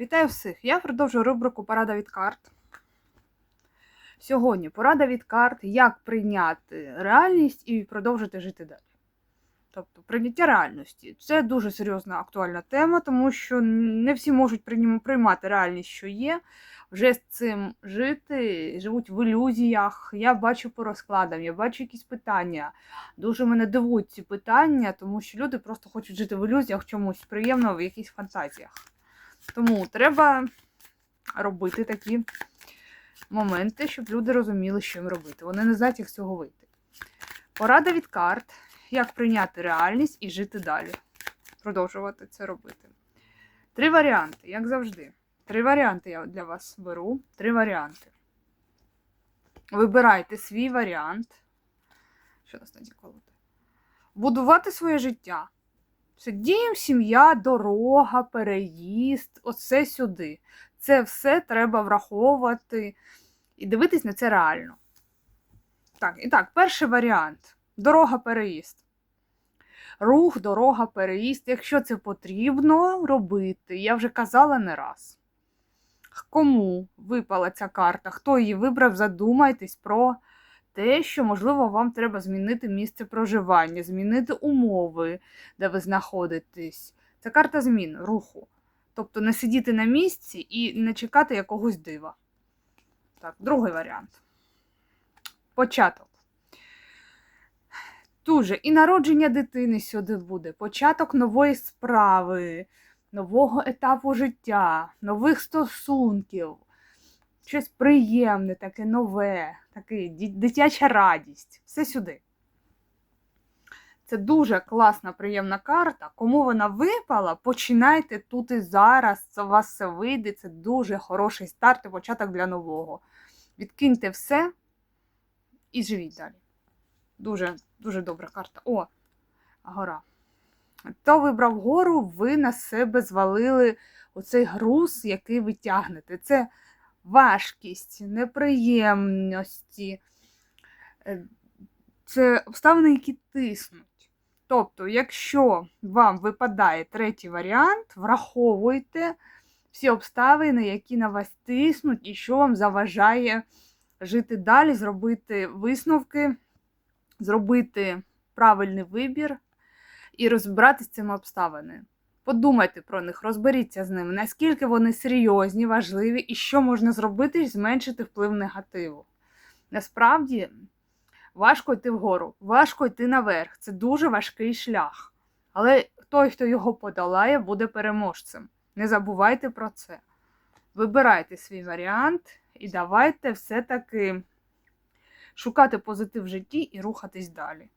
Вітаю всіх! Я продовжую рубрику Порада від карт. Сьогодні порада від карт, як прийняти реальність і продовжити жити далі. Тобто прийняття реальності. Це дуже серйозна актуальна тема, тому що не всі можуть приймати реальність, що є, вже з цим жити, живуть в ілюзіях. Я бачу по розкладам, я бачу якісь питання. Дуже мене дивують ці питання, тому що люди просто хочуть жити в ілюзіях, чомусь приємно, в якихось фантазіях. Тому треба робити такі моменти, щоб люди розуміли, що їм робити. Вони не знають, як з цього вийти. Порада від карт, як прийняти реальність і жити далі. Продовжувати це робити. Три варіанти, як завжди. Три варіанти я для вас беру. Три варіанти. Вибирайте свій варіант. Що нас тоді колоти? Будувати своє життя. Це дім, сім'я, дорога, переїзд, оце сюди. Це все треба враховувати і дивитись на це реально. Так, і так, перший варіант дорога, переїзд. Рух, дорога, переїзд. Якщо це потрібно робити, я вже казала не раз. Кому випала ця карта, хто її вибрав, задумайтесь про те, що, можливо, вам треба змінити місце проживання, змінити умови, де ви знаходитесь. Це карта змін, руху. Тобто не сидіти на місці і не чекати якогось дива. Так, другий варіант. Початок. Дуже. І народження дитини сюди буде, початок нової справи, нового етапу життя, нових стосунків. Щось приємне, таке нове, таке дитяча радість. Все сюди. Це дуже класна, приємна карта. Кому вона випала, починайте тут і зараз. Це у вас все вийде. Це дуже хороший старт і початок для нового. Відкиньте все і живіть далі. Дуже, дуже добра карта. О, гора. Хто вибрав гору, ви на себе звалили оцей груз, який ви тягнете. Це важкість, неприємності. Е, Це обставини, які тиснуть. Тобто, якщо вам випадає третій варіант, враховуйте всі обставини, які на вас тиснуть, і що вам заважає жити далі, зробити висновки, зробити правильний вибір і розбиратися з цими обставинами. Подумайте про них, розберіться з ними, наскільки вони серйозні, важливі, і що можна зробити, зменшити вплив негативу. Насправді, важко йти вгору, важко йти наверх. Це дуже важкий шлях. Але той, хто його подолає, буде переможцем. Не забувайте про це. Вибирайте свій варіант і давайте все-таки шукати позитив в житті і рухатись далі.